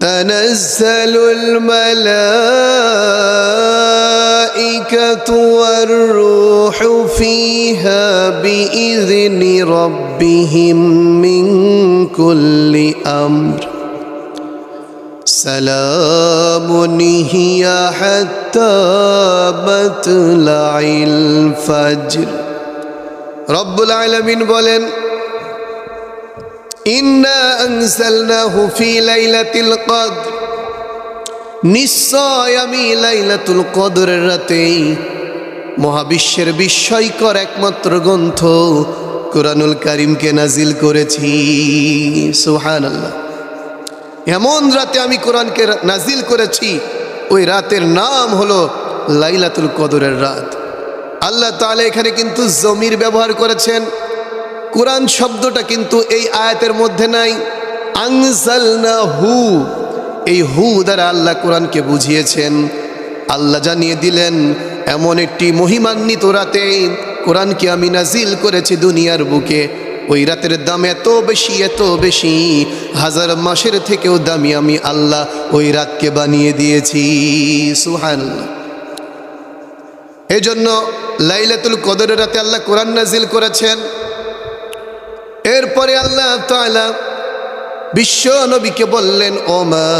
تنزل الملائكة والروح فيها بإذن ربهم من كل أمر سلام هي حتى مطلع الفجر رب العالمين বলেন নিশ্চয় আমি লাইলাতুল কদরের রাতে মহাবিশ্বের বিস্ময়কর একমাত্র গ্রন্থ কোরআনুল কারিমকে নাজিল করেছি। সুহান আল্লাহ এমন রাতে আমি কোরআনকে নাজিল করেছি, ওই রাতের নাম হলো লাইলাতুল কদরের রাত। আল্লাহ তাআলা এখানে কিন্তু জমির ব্যবহার করেছেন কোরআন শব্দটা কিন্তু এই আয়াতের মধ্যে নাই। আংজালনা হু এই হু দ্বারা আল্লাহ কোরআনকে বুঝিয়েছেন। আল্লাহ জানিয়ে দিলেন, এমন একটি মহিমান্বিত রাতে কোরআনকে আমি নাজিল করেছি দুনিয়ার বুকে। ওই রাতের দাম এত বেশি এত বেশি, হাজার মাসের থেকেও দামি আমি আল্লাহ ওই রাতকে বানিয়ে দিয়েছি। সুহান এই জন্য লাইলাতুল কদরের রাতে আল্লাহ কোরআন নাজিল করেছেন। এরপরে আল্লাহ তাআলা বিশ্ব নবীকে বললেন, ওমা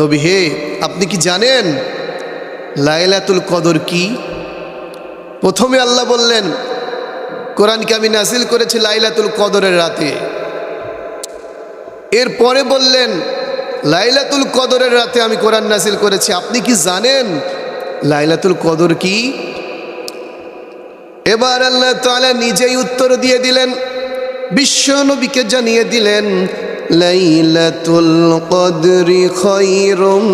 নবী হে, আপনি কি জানেন লাইলাতুল কদর কি? প্রথমে আল্লাহ বললেন, কোরআনকে আমি নাসিল করেছি লাইলাতুল কদরের রাতে। এরপরে বললেন, লাইলাতুল কদরের রাতে আমি কোরআন নাসিল করেছি। আপনি কি জানেন লাইলাতুল কদর কি? এবার আল্লাহ তাআলা নিজেই উত্তর দিয়ে দিলেন, বিশ্ব নবীকে জানিয়ে দিলেন, লাইলাতুল কদরি খায়রুম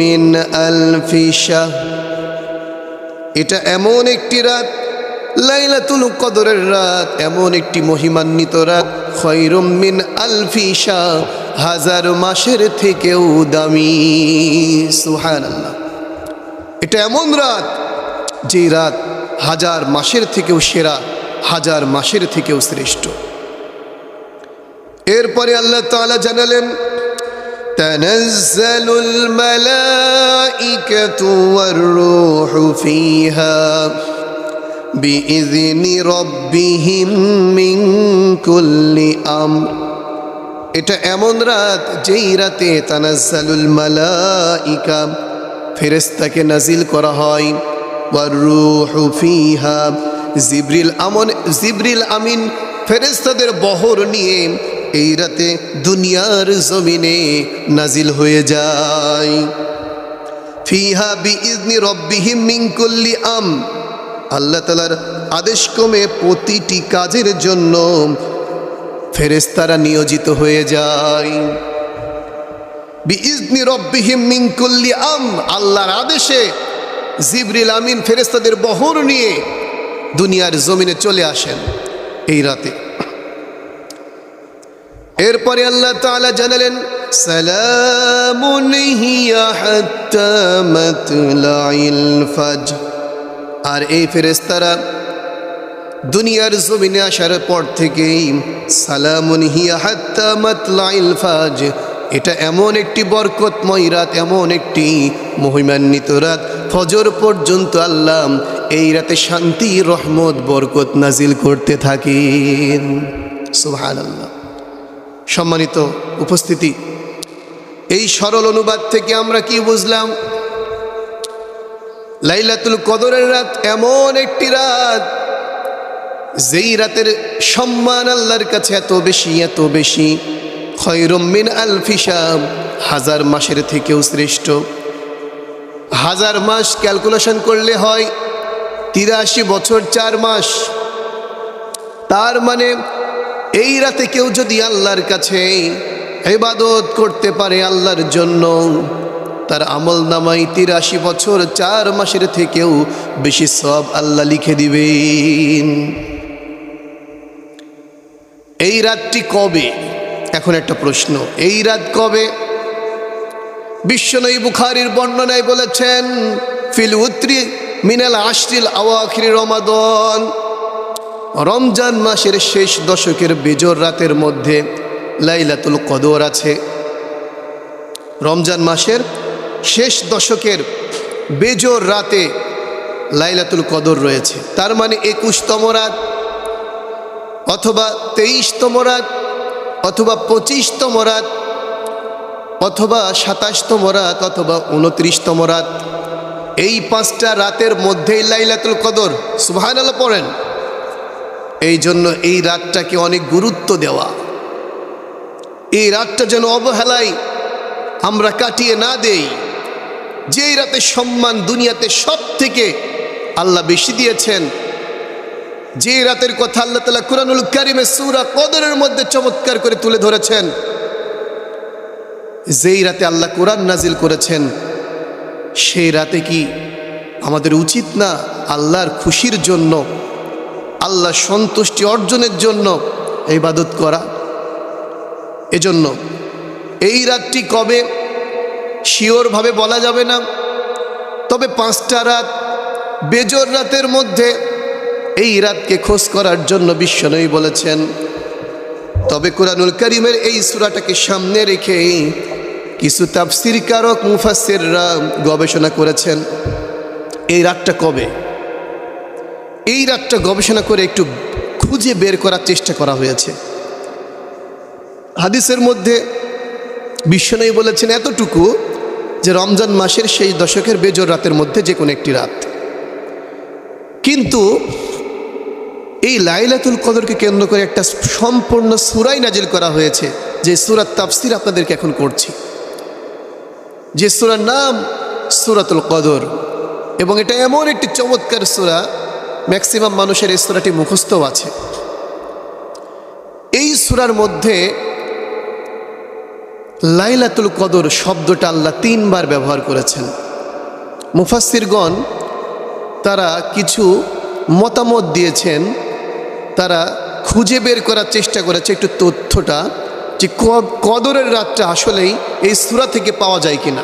মিন আলফি শাহর এটা এমন একটি রাত, লাইলাতুল কদরের রাত, এমন একটি মহিমান্বিত রাত খৈরুম মিন আলফি শাহ, হাজার মাসের থেকেও দামি সুহান এটা এমন রাত যে রাত হাজার মাসের থেকেও সেরা হাজার মাসের থেকেও শ্রেষ্ঠ এরপরে আল্লাহ তাআলা জানালেন تنزل الملائكة والروح فيها بإذن ربهم من كل أمر এটা এমন রাত যেই রাতে তানাজ্জালুল মালাইকা ফেরেশতাকে নাজিল করা হয় ওয়ারূহু ফিহা জিবরিল আমন জিবরিল আমিন ফেরেশতাদের বহর নিয়ে এই রাতে দুনিয়ার জমিনে নাজিল হয়ে যায়। ফিহা বিইজনি রব্বিহিম মিন কুল্লি আম। আল্লাহ তালার আদেশ আদেশক্রমে প্রতিটি কাজের জন্য ফেরেস্তারা নিয়োজিত হয়ে যায়। বিইজনি রব্বিহিম মিন কুল্লি আম। আল্লাহর আদেশে জিবরিল আমিন ফেরেস্তাদের বহর নিয়ে দুনিয়ার জমিনে চলে আসেন এই রাতে। এরপরে আল্লাহ তালা জানালেন আর এই ফেরেস্তারা দুনিয়ার জমিনে আসার পর থেকেই সালামুন হিয়া হাত্তা ফাজ এটা এমন একটি বরকতময় রাত, এমন একটি মহিমান্বিত রাত। ফজর পর্যন্ত আল্লাহ এই রাতে শান্তি, রহমত, বরকত নাজিল করতে থাকেন। সুবহানাল্লাহ। সম্মানিত উপস্থিতি, এই সরল অনুবাদ থেকে আমরা কি বুঝলাম? লাইলাতুল কদরের রাত এমন একটি রাত, যেই রাতের সম্মান আল্লাহর কাছে এত বেশি এত বেশি। খৈরমিন আল ফিসাম হাজার মাসের থেকেও শ্রেষ্ঠ। হাজার মাস ক্যালকুলেশন করলে হয় তিরাশি বছর চার মাস। তার মানে এই রাতে কেউ যদি আল্লাহর কাছে ইবাদত করতে পারে আল্লাহর জন্য, তার আমল নামাই তিরাশি বছর চার মাসের থেকেও বেশি সব আল্লাহ লিখে দিবেন। এই রাতটি কবে? এখন একটা প্রশ্ন, এই রাত কবে? বিশ্বনয়ী বুখারির বর্ণনায় বলেছেন, ফিল উত্রি মিনাল আশরিল আওয়াখির রমাদন। রমজান মাসের শেষ দশকের বেজর রাতের মধ্যে লাইলাতুল কদর আছে। রমজান মাসের শেষ দশকের বেজর রাতে লাইলাতুল কদর রয়েছে। তার মানে একুশতম রাত অথবা তেইশতম রাত অথবা পঁচিশতম রাত, অথবা সাতাশতম রাত, অথবা উনত্রিশতম রাত। এই পাঁচটা রাতের মধ্যেই লাইলাতুল কদর সুবহান আল্লাহ পড়েন। এই জন্য এই রাতটাকে অনেক গুরুত্ব দেওয়া। এই রাতটা যেন অবহেলায় আমরা কাটিয়ে না দেই। যেই রাতে সম্মান দুনিয়াতে সব থেকে আল্লাহ বেশি দিয়েছেন যে রাতের কথা আল্লাহ তালা কুরানুল কারিমে সুরা কদরের মধ্যে চমৎকার করে তুলে ধরেছেন, যেই রাতে আল্লাহ কোরআন নাজিল করেছেন, সেই রাতে কি আমাদের উচিত না আল্লাহর খুশির জন্য আল্লাহ সন্তুষ্টি অর্জনের জন্য ইবাদত করা? এজন্য এই রাতটি কবে? শিওরভাবে বলা যাবে না। তবে পাঁচটা রাত বেজর রাতের মধ্যে এই রাতকে খোঁজ করার জন্য বিশ্বনবী বলেছেন, তবে কোরআনুল করিমের এই সুরাটাকে সামনে রেখে কিছু তাফসির কারক মুফাসিররা গবেষণা করেছেন, এই রাতটা কবে? এই রাতটা গবেষণা করে একটু খুঁজে বের করার চেষ্টা করা হয়েছে। হাদিসের মধ্যে বিশ্বনবী বলেছেন, এতটুকু যে রমজান মাসের সেই দশকের বেজর রাতের মধ্যে যে কোনো একটি রাত। কিন্তু এই লাইলাতুল কদরকে কেন্দ্র করে একটা সম্পূর্ণ সুরাই নাজিল করা হয়েছে, যে সুরাত তাফসির আপনাদেরকে এখন করছি। যে সুরার নাম সুরাতুল কদর, এবং এটা এমন একটি চমৎকার সুরা, ম্যাক্সিমাম মানুষের এই সুরাটি মুখস্থ আছে। এই সুরার মধ্যে লাইলাতুল কদর শব্দটা আল্লাহ তিনবার ব্যবহার করেছেন। মুফাসিরগণ তারা কিছু মতামত দিয়েছেন তারা খুঁজে বের করার চেষ্টা করেছে একটু তথ্যটা যে কদরের রাতটা আসলেই এই সুরা থেকে পাওয়া যায় কিনা।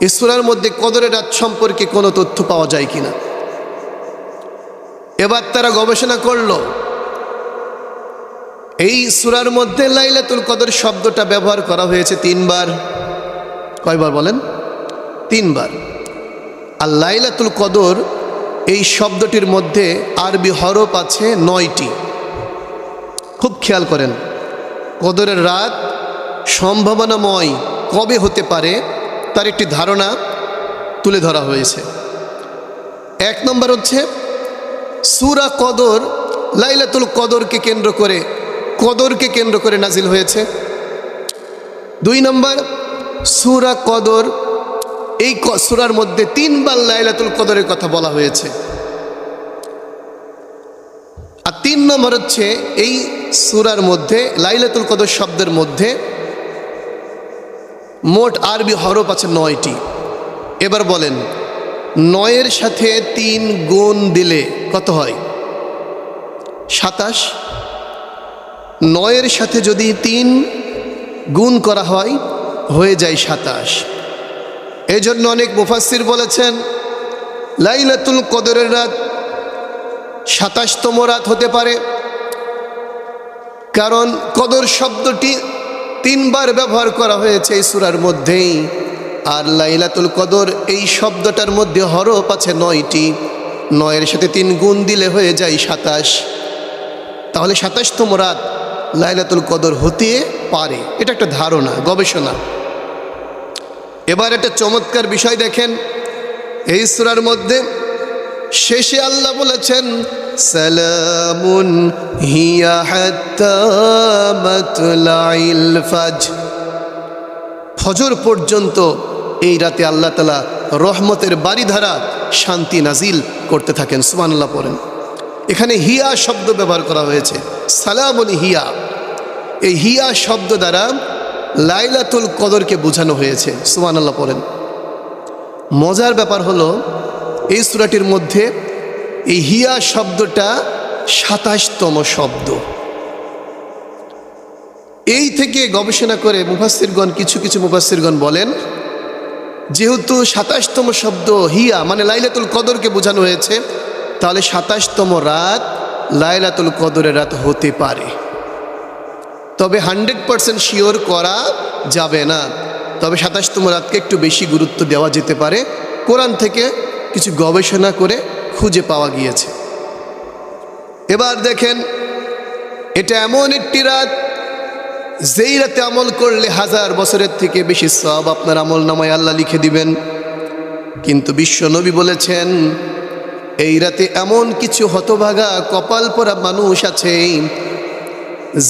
এই সুরার মধ্যে কদরের রাত সম্পর্কে কোনো তথ্য পাওয়া যায় কিনা। এবার তারা গবেষণা করল, এই সুরার মধ্যে লাইলাতুল কদর শব্দটা ব্যবহার করা হয়েছে তিনবার। কয়বার বলেন? তিনবার। আর লাইলাতুল কদর এই শব্দটির মধ্যে আরবি হরফ আছে নয়টি। খুব খেয়াল করেন। কদরের রাত সম্ভাবনাময় কবে হতে পারে তার একটি ধারণা তুলে ধরা হয়েছে। এক নম্বর হচ্ছে, সুরা কদর লাইলাতুল কদরকে কেন্দ্র করে, কদরকে কেন্দ্র করে নাজিল হয়েছে। দুই নম্বর, সুরা কদর এই সুরার মধ্যে তিনবার লাইলাতুল কদরের কথা বলা হয়েছে। আর তিন নম্বর হচ্ছে এই সুরার মধ্যে, লাইলাতুল কদর শব্দের মধ্যে মোট আরবি হরফ আছে নয়টি। এবার বলেন, নয়ের সাথে তিন গুণ দিলে কত হয়? সাতাশ। নয়ের সাথে যদি তিন গুণ করা হয়, হয়ে যায় সাতাশ। এই জন্য অনেক মুফাসির বলেছেন, লাইলাতুল কদরের রাত সাতাশতম রাত হতে পারে। কারণ কদর শব্দটি তিনবার ব্যবহার করা হয়েছে এই সুরার মধ্যেই, আর লাইলাতুল কদর এই শব্দটার মধ্যে হরফ আছে নয়টি। নয়ের সাথে তিন গুণ দিলে হয়ে যায় সাতাশ। তাহলে সাতাশতম রাত লাইলাতুল কদর হতে পারে। এটা একটা ধারণা, গবেষণা। এবার একটা চমৎকার বিষয় দেখেন। এই সুরার মধ্যে শেষে আল্লাহ বলেছেন, সালামুন হিয়া ফাজ ফজর। পর্যন্ত এই রাতে আল্লাহ তালা রহমতের বাড়িধারা শান্তি নাজিল করতে থাকেন, সুবহানাল্লাহ পড়েন। এখানে হিয়া শব্দ ব্যবহার করা হয়েছে, সালামুন হিয়া। এই হিয়া শব্দ দ্বারা লাইলাতুল কদরকে বোঝানো হয়েছে। সুবহানাল্লাহ পড়েন। মজার ব্যাপার হলো, এই সুরাটির মধ্যে এই হিয়া শব্দটা সাতাশতম শব্দ। এই থেকে গবেষণা করে মুফাসিরগণ কিছু কিছু মুফাসিরগণ বলেন, যেহেতু সাতাশতম শব্দ হিয়া মানে লাইলাতুল কদরকে বোঝানো হয়েছে, তাহলে সাতাশতম রাত লাইলাতুল কদরের রাত হতে পারে। তবে হান্ড্রেড পারসেন্ট শিওর করা যাবে না। তবে সাতাশতম রাতকে একটু বেশি গুরুত্ব দেওয়া যেতে পারে। কোরআন থেকে কিছু গবেষণা করে খুঁজে পাওয়া গিয়েছে। এবার দেখেন, এটা এমন একটি রাত, যেই রাতে আমল করলে হাজার বছরের থেকে বেশি সব আপনার আমল নামায় আল্লাহ লিখে দিবেন। কিন্তু বিশ্ব নবী বলেছেন, এই রাতে এমন কিছু হতভাগা কপাল পরা মানুষ আছে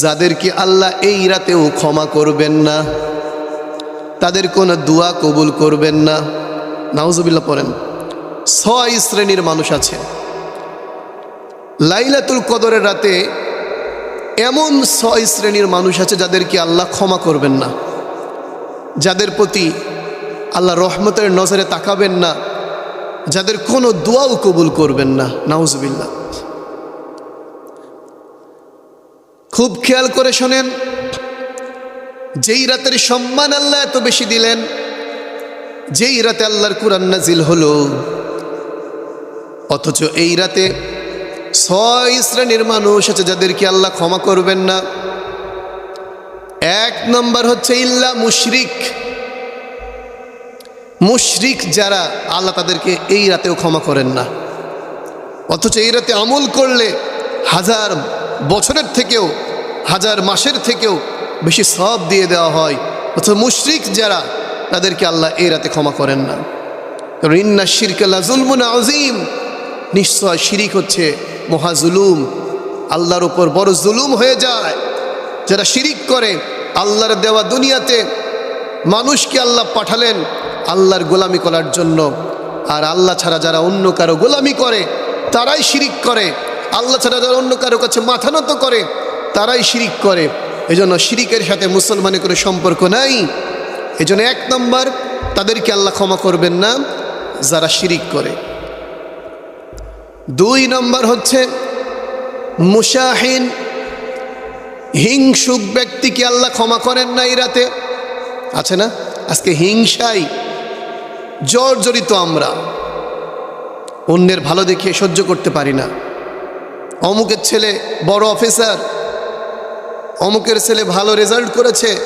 যাদেরকে আল্লাহ এই রাতেও ক্ষমা করবেন না, তাদের কোনো দোয়া কবুল করবেন না। নাউজুবিল্লাহ পড়েন, ছয় শ্রেণির মানুষ আছে। লাইলাতুল কদরের রাতে এমন ছয় শ্রেণির মানুষ আছে যাদেরকে আল্লাহ ক্ষমা করবেন না, যাদের প্রতি আল্লাহ রহমতের নজরে তাকাবেন না, যাদের কোনো দোয়াও কবুল করবেন না। নাউজবিল্লা খুব খেয়াল করে শোনেন, যেই রাতের সম্মান আল্লাহ এত বেশি দিলেন, যেই রাতে আল্লাহর কুরান নাজিল হলো, অথচ এই রাতে ছয় শ্রেণির মানুষ আছে যাদেরকে আল্লাহ ক্ষমা করবেন না। এক নম্বর হচ্ছে ইল্লা মুশরিক। মুশরিক যারা, আল্লাহ তাদেরকে এই রাতেও ক্ষমা করেন না। অথচ এই রাতে আমল করলে হাজার বছরের থেকেও, হাজার মাসের থেকেও বেশি সব দিয়ে দেওয়া হয়। অথচ মুশরিক যারা, তাদেরকে আল্লাহ এই রাতে ক্ষমা করেন না। কারণ ইন্না শিরকাল্লা জুলমুন আজিম নিশ্চয় শিরিক হচ্ছে মহাজুলুম আল্লাহর উপর বড় জুলুম হয়ে যায়। যারা শিরিক করে, আল্লাহর দেওয়া দুনিয়াতে মানুষকে আল্লাহ পাঠালেন আল্লাহর গোলামি করার জন্য। আর আল্লাহ ছাড়া যারা অন্য কারও গোলামি করে, তারাই শিরিক করে। আল্লাহ ছাড়া যারা অন্য কারও কাছে মাথা নত করে, তারাই শিরিক করে। এজন্য শিরিকের সাথে মুসলমানের কোনো সম্পর্ক নাই। এজন্য এক নম্বর, তাদেরকে আল্লাহ ক্ষমা করবেন না, যারা শিরিক করে। দুই নম্বর হচ্ছে, মুশাহিন, হিংসুক ব্যক্তিকে আল্লাহ ক্ষমা করেন না এই রাতে। আছে না? আজকে হিংসাই জর্জরিত আমরা। অন্যের ভালো দেখে সহ্য করতে পারি না। অমুকের ছেলে বড় অফিসার, অমুকের ছেলে ভালো রেজাল্ট করেছে,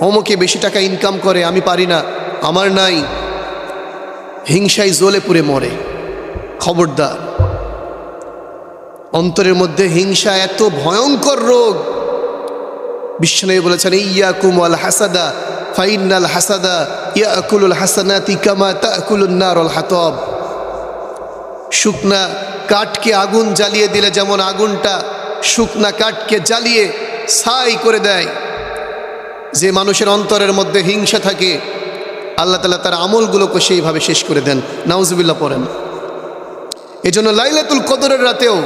অমুকে বেশি টাকা ইনকাম করে, আমি পারি না, আমার নাই। হিংসায় জ্বলে পুড়ে মরে। খবরদার। অন্তরের মধ্যে হিংসা এত ভয়ঙ্কর রোগ। বিশ্বনবী বলেছেন ইয়া কুমাল হাসাদা ফাইনাল হাসাদা ইয়া আকুলুল হাসানাতি কামা তাকুলুন নারল হাতব। শুকনা কাঠকে আগুন জ্বালিয়ে দিলে যেমন আগুনটা শুকনা কাঠকে জ্বালিয়ে ছাই করে দেয়। যে মানুষের অন্তরের মধ্যে হিংসা থাকে, আল্লাহ তালা তার আমলগুলোকে সেইভাবে শেষ করে দেন। নাউজুবিল্লাহ পড়েন। এই জন্য লাইলাতুল কদরের রাতেও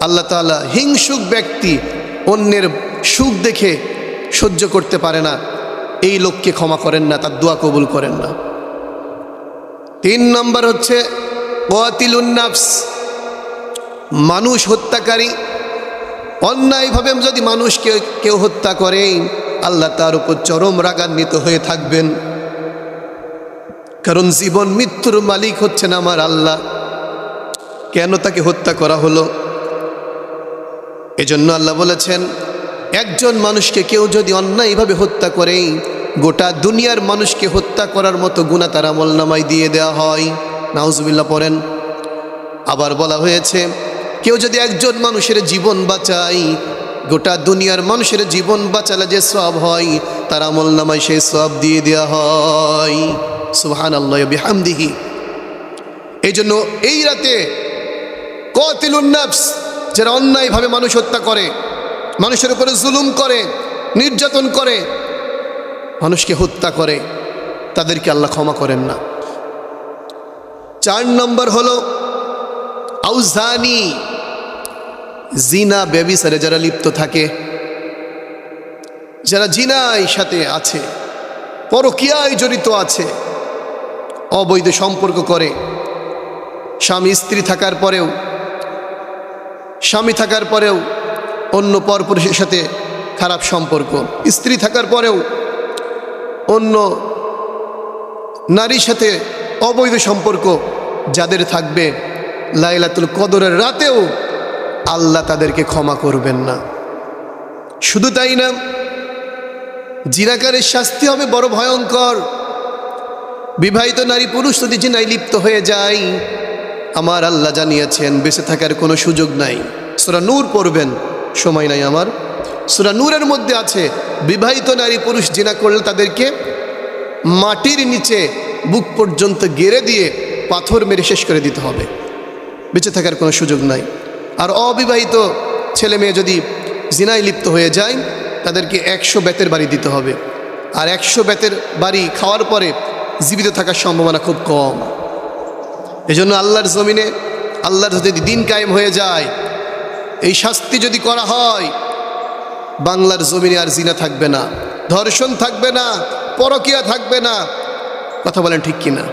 আল্লাহ তালা হিংসুক ব্যক্তি অন্যের সুখ দেখে সহ্য করতে পারে না। এই লোককে ক্ষমা করেন না, তার দোয়া কবুল করেন না। তিন নম্বর হচ্ছে ওয়াতিলুন্নাফস মানুষ হত্যাকারী। অন্যায়ভাবে যদি মানুষকে কেউ হত্যা করে, আল্লাহ তার উপর চরম রাগান্বিত হয়ে থাকবেন। কারণ জীবন মৃত্যুর মালিক হচ্ছেন আমার আল্লাহ। কেন তাকে হত্যা করা হলো? এজন্য আল্লাহ বলেছেন, একজন মানুষকে কেউ যদি অন্যায়ভাবে হত্যা করে, গোটা দুনিয়ার মানুষকে হত্যা করার মতো গুণা তার আমল নামাই দিয়ে দেওয়া হয়। নাউজুবিল্লাহ পড়েন। আবার বলা হয়েছে, কেউ যদি একজন মানুষের জীবন বাঁচায়, গোটা দুনিয়ার মানুষের জীবন বাঁচালে যে সব হয়, তার আমল নামায় সেই সব দিয়ে দেওয়া হয়। সুহান আল্লাহ বিহামদিহি। এই জন্য এই রাতে কতিলুন নাফস, যারা অন্যায়ভাবে মানুষ হত্যা করে, মানুষের উপরে জুলুম করে, নির্যাতন করে, মানুষকে হত্যা করে, তাদেরকে আল্লাহ ক্ষমা করেন না। চার নম্বর হলো, আউজানি, জিনা ব্যবিচারে যারা লিপ্ত থাকে, যারা জিনাই সাথে আছে, পরকিয়ায় জড়িত আছে, অবৈধ সম্পর্ক করে, স্বামী স্ত্রী থাকার পরেও, স্বামী থাকার পরেও, অন্য পরপুরুষের সাথে খারাপ সম্পর্ক, স্ত্রী থাকার পরেও, অন্য নারীর সাথে অবৈধ সম্পর্ক যাদের থাকবে লাইলাতুল কদরের রাতেও আল্লাহ তাদেরকে ক্ষমা করবেন না। শুধু তাই না, জিনাকারের শাস্তি হবে বড় ভয়ঙ্কর। বিবাহিত নারী পুরুষ যদি জিনায় লিপ্ত হয়ে যায়, আমার আল্লাহ জানিয়েছেন, বেঁচে থাকার কোনো সুযোগ নাই। সুরা নূর পড়বেন, সময় নাই আমার। সুরা নূরের মধ্যে আছে, বিবাহিত নারী পুরুষ জিনা করলে তাদেরকে মাটির নিচে বুক পর্যন্ত গেড়ে দিয়ে পাথর মেরে শেষ করে দিতে হবে। বেঁচে থাকার কোনো সুযোগ নাই। আর অবিবাহিত ছেলে মেয়ে যদি জিনায় লিপ্ত হয়ে যায়, তাদেরকে একশো বেতের বাড়ি দিতে হবে। আর একশো বেতের বাড়ি খাওয়ার পরে জীবিত থাকার সম্ভাবনা খুব কম। এজন্য আল্লাহর জমিনে, আল্লাহর যদি দিন কায়েম হয়ে যায়, এই শাস্তি যদি করা হয়, বাংলার জমিনে আর জিনা থাকবে না, ধর্ষণ থাকবে না, পরকিয়া থাকবে না কথা বলেন ঠিক কিনা?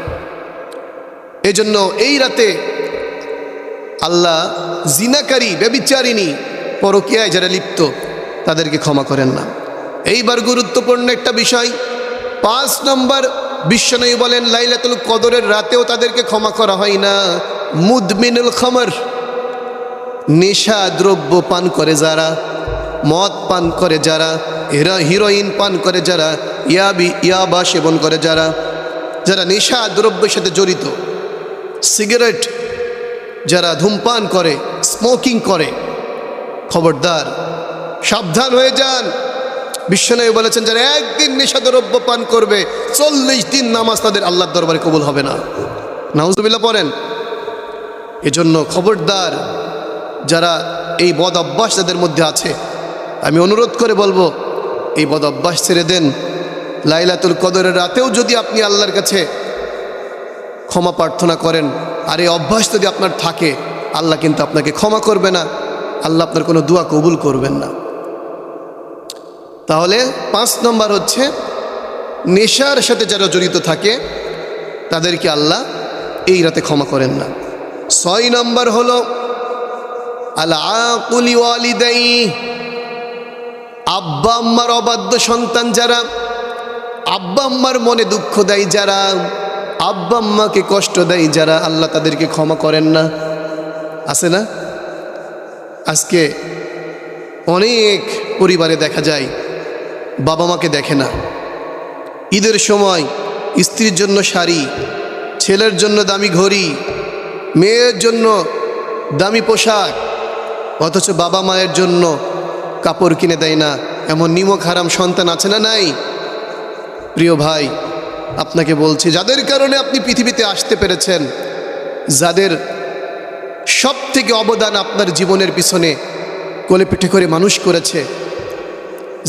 এজন্য এই রাতে আল্লাহ জিনাকারী ব্যবিচারিণী পরকিয়ায় যারা লিপ্ত, তাদেরকে ক্ষমা করেন না। এইবার গুরুত্বপূর্ণ একটা বিষয়, পাঁচ নম্বর বিশ্বনয়ী বলেন, লাইলাতুল কদরের রাতেও তাদেরকে ক্ষমা করা হয় না। মুদমিনুল খমর, নেশা দ্রব্য পান করে যারা, মদ পান করে যারা হেরা হিরোইন পান করে যারা, ইয়াবি ইয়াবা সেবন করে যারা যারা নেশা দ্রব্যের সাথে জড়িত, সিগারেট যারা ধূমপান করে স্মোকিং করে, খবরদার, সাবধান হয়ে যান। বিশ্বনবী বলেছেন, যারা একদিন নেশা দ্রব্য পান করবে, চল্লিশ দিন নামাজ তাদের আল্লাহর দরবারে কবুল হবে না। নাউজুবিল্লাহ পড়েন। এজন্য খবরদার যারা এই বদ অভ্যাস তাদের মধ্যে আছে, আমি অনুরোধ করে বলব, এই বদ অভ্যাস ছেড়ে দেন। লাইলাতুল কদরের রাতেও যদি আপনি আল্লাহর কাছে ক্ষমা প্রার্থনা করেন, আর এই অভ্যাস যদি আপনার থাকে, আল্লাহ কিন্তু আপনাকে ক্ষমা করবে না, আল্লাহ আপনার কোনো দোয়া কবুল করবেন না। তাহলে পাঁচ নম্বর হচ্ছে, নেশার সাথে যারা জড়িত থাকে, তাদেরকে আল্লাহ এই রাতে ক্ষমা করেন না। ছয় নম্বর হলো আল্লাহ আব্বা আম্মার অবাধ্য সন্তান যারা আব্বা আম্মার মনে দুঃখ দেয় যারা, আব্বা আম্মাকে কষ্ট দেয় যারা, আল্লাহ তাদেরকে ক্ষমা করেন না। আছে না? আজকে অনেক পরিবারে দেখা যায়, বাবা মাকে দেখে না। ঈদের সময় স্ত্রীর জন্য শাড়ি, ছেলের জন্য দামি ঘড়ি, মেয়ের জন্য দামি পোশাক, অথচ বাবা মায়ের জন্য কাপড় কিনে দেয় না। এমন নিমক হারাম সন্তান আছে না নাই? প্রিয় ভাই, আপনাকে বলছি, যাদের কারণে আপনি পৃথিবীতে আসতে পেরেছেন, যাদের সব থেকে অবদান আপনার জীবনের পিছনে কোলে পিঠে করে মানুষ করেছে,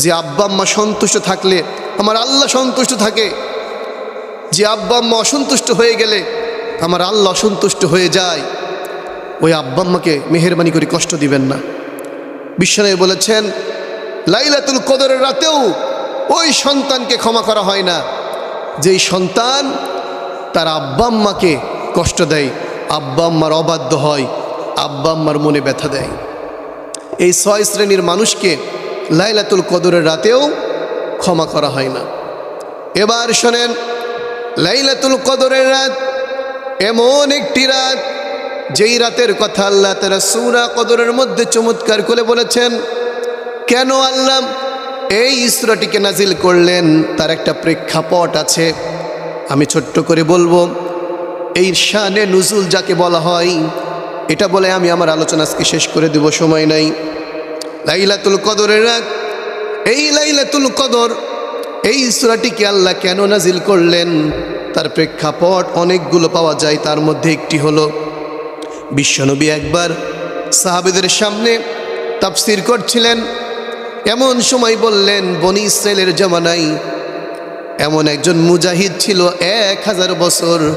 যে আব্বা আম্মা সন্তুষ্ট থাকলে, আমার আল্লাহ সন্তুষ্ট থাকে, যে আব্বা আম্মা অসন্তুষ্ট হয়ে গেলে, আমার আল্লাহ অসন্তুষ্ট হয়ে যায়, ওই আব্বা আম্মাকে মেহরবানি করে কষ্ট দিবেন না। বিশ্বনবী বলেছেন, লাইলাতুল কদরের রাতেও ওই সন্তানকে ক্ষমা করা হয় না। যেই সন্তান তার আব্বা আম্মাকে কষ্ট দেয়, আব্বা আম্মার অবাধ্য হয়, আব্বা আম্মার মনে ব্যথা দেয়। এই ছয় শ্রেণির মানুষকে লাইলাতুল কদরের রাতেও ক্ষমা করা হয় না। এবার শোনেন, লাইলাতুল কদরের রাত এমন একটি রাত, যেই রাতের কথা আল্লাহ তারা সুরা কদরের মধ্যে চমৎকার করে বলেছেন, কেন আল্লাহ এই ইসরাটিকে নাজিল করলেন, তার একটা প্রেক্ষাপট আছে। আমি ছোট্ট করে বলব, এই শানে নুজুল যাকে বলা হয়, এটা বলে আমি আমার আলোচনা আজকে শেষ করে দেব, সময় নাই। লাইলাতুল কদরের রাত, এই লাইলাতুল কদর, এই সুরাটিকে আল্লাহ কেন নাজিল করলেন? তার প্রেক্ষাপট অনেকগুলো পাওয়া যায়, তার মধ্যে একটি হলো, বিশ্বনবী একবার সাহাবেদের সামনে তাফসির করছিলেন এমন সময় বললেন, বনি ইসরায়েলের জামানাই এমন একজন মুজাহিদ ছিল এক হাজার বছর।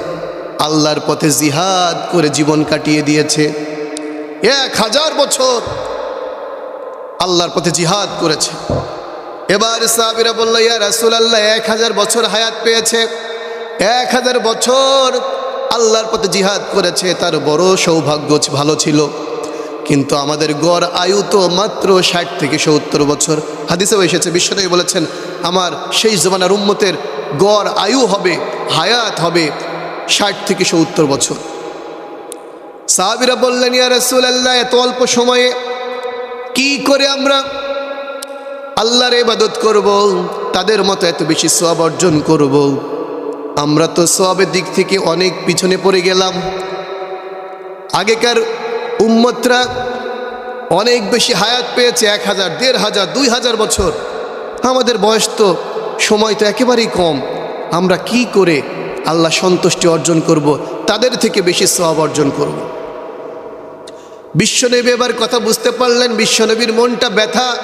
আল্লাহর পথে জিহাদ করে জীবন কাটিয়ে দিয়েছে। এক হাজার বছর আল্লাহর পথে জিহাদ করেছে। এবার সাহাবিরা বলল, ইয়া রাসুল আল্লাহ এক হাজার বছর হায়াত পেয়েছে। এক হাজার বছর আল্লাহর পথে জিহাদ করেছে। তার বড় সৌভাগ্য ভালো ছিল। কিন্তু আমাদের গড় আয়ু তো মাত্র ষাট থেকে সত্তর বছর। হাদিসেও এসেছে, বিশ্বনবী বলেছেন, আমার সেই জমানার উম্মতের গড় আয়ু হবে, হায়াত হবে ষাট থেকে সত্তর বছর। সাহাবিরা বললেন, ইয়া রাসূল আল্লাহ এত অল্প সময়ে কি করে আমরা আল্লাহর ইবাদত করব? তাদের মতো এত বেশি সব অর্জন করব? আমরা তো সবের দিক থেকে অনেক পিছনে পড়ে গেলাম। আগেকার উম্মতরা অনেক বেশি হায়াত পেয়েছে, এক হাজার, দেড় হাজার, দুই হাজার বছর। আমাদের বয়স তো, সময় তো একেবারেই কম। আমরা কি করে আল্লাহ সন্তুষ্টি অর্জন করব, তাদের থেকে বেশি সব অর্জন করব? বিশ্বনবী এবার কথা বুঝতে পারলেন, বিশ্বনবীর মনটা ব্যথা।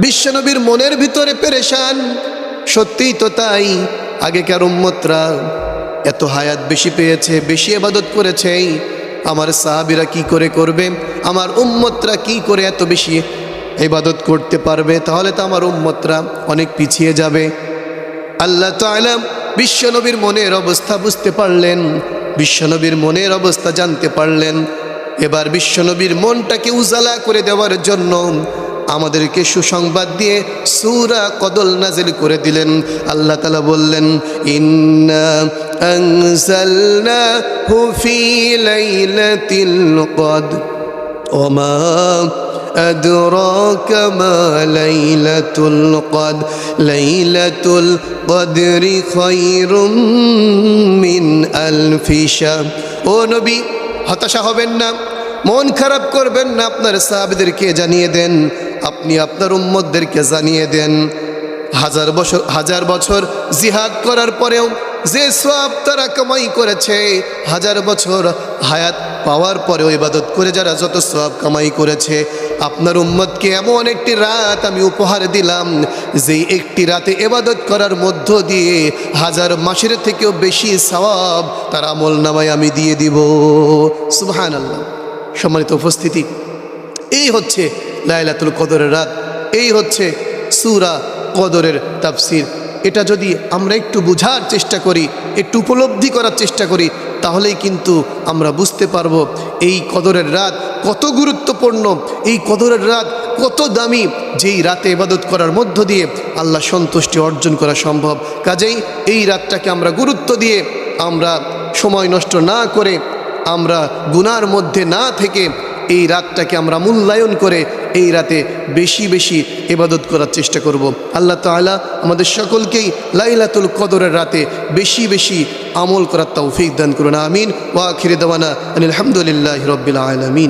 বিশ্বনবীর মনের ভিতরে পেরেশান। সত্যিই তো তাই, আগেকার উম্মতরা এত হায়াত বেশি পেয়েছে, বেশি আবাদত করেছে। আমার সাহাবিরা কি করে করবে? আমার উম্মতরা কি করে এত বেশি ইবাদত করতে পারবে? তাহলে তো আমার উম্মতরা অনেক পিছিয়ে যাবে। আল্লাহ তাআলা বিশ্বনবীর মনের অবস্থা বুঝতে পারলেন বিশ্বনবীর মনের অবস্থা জানতে পারলেন। এবার বিশ্বনবীর মনটাকে উজালা করে দেওয়ার জন্য আমাদেরকে সুসংবাদ দিয়ে সুরা কদল নাজিল করে দিলেন আল্লাহ তালা বললেন ইন্না أنزلناه في ليلة القدر وما أدراك ما ليلة القدر ليلة القدر خير من ألف شهر ও নবী হতাশা হবেন না মন খারাপ করবেন না আপনার সাহাবিদেরকে জানিয়ে দেন আপনি আপনার উম্মতদেরকে জানিয়ে দেন, হাজার বছর হাজার বছর জিহাদ করার পরেও যে সব তারা কামাই করেছে, হাজার বছর হায়াত পাওয়ার পরেও ইবাদত করে যারা যত সব কামাই করেছে, আপনার উম্মতকে এমন একটি রাত আমি উপহার দিলাম যে একটি রাতে এবাদত করার মধ্য দিয়ে হাজার মাসের থেকেও বেশি সওয়াব তার আমল নামায় আমি দিয়ে দিব। সুবহান আল্লাহ সম্মানিত উপস্থিতি। এই হচ্ছে লাইলাতুল কদরের রাত। এই হচ্ছে সুরা কদরের তাফসির। এটা যদি আমরা একটু বোঝার চেষ্টা করি, একটু উপলব্ধি করার চেষ্টা করি, তাহলেই কিন্তু আমরা বুঝতে পারব এই কদরের রাত কত গুরুত্বপূর্ণ, এই কদরের রাত কত দামি, যেই রাতে ইবাদত করার মধ্য দিয়ে আল্লাহ সন্তুষ্টি অর্জন করা সম্ভব। কাজেই এই রাতটাকে আমরা গুরুত্ব দিয়ে আমরা সময় নষ্ট না করে, আমরা গুনার মধ্যে না থেকে এই রাতটাকে আমরা মূল্যায়ন করে এই রাতে বেশি বেশি এবাদত করার চেষ্টা করব। আল্লাহ তালা আমাদের সকলকেই লাইলাতুল কদরের রাতে বেশি বেশি আমল করার তৌফিক দান করুন। আমিন। ওয়া খিরে দেওয়ানা আলহামদুলিল্লাহ রবিল আলমিন।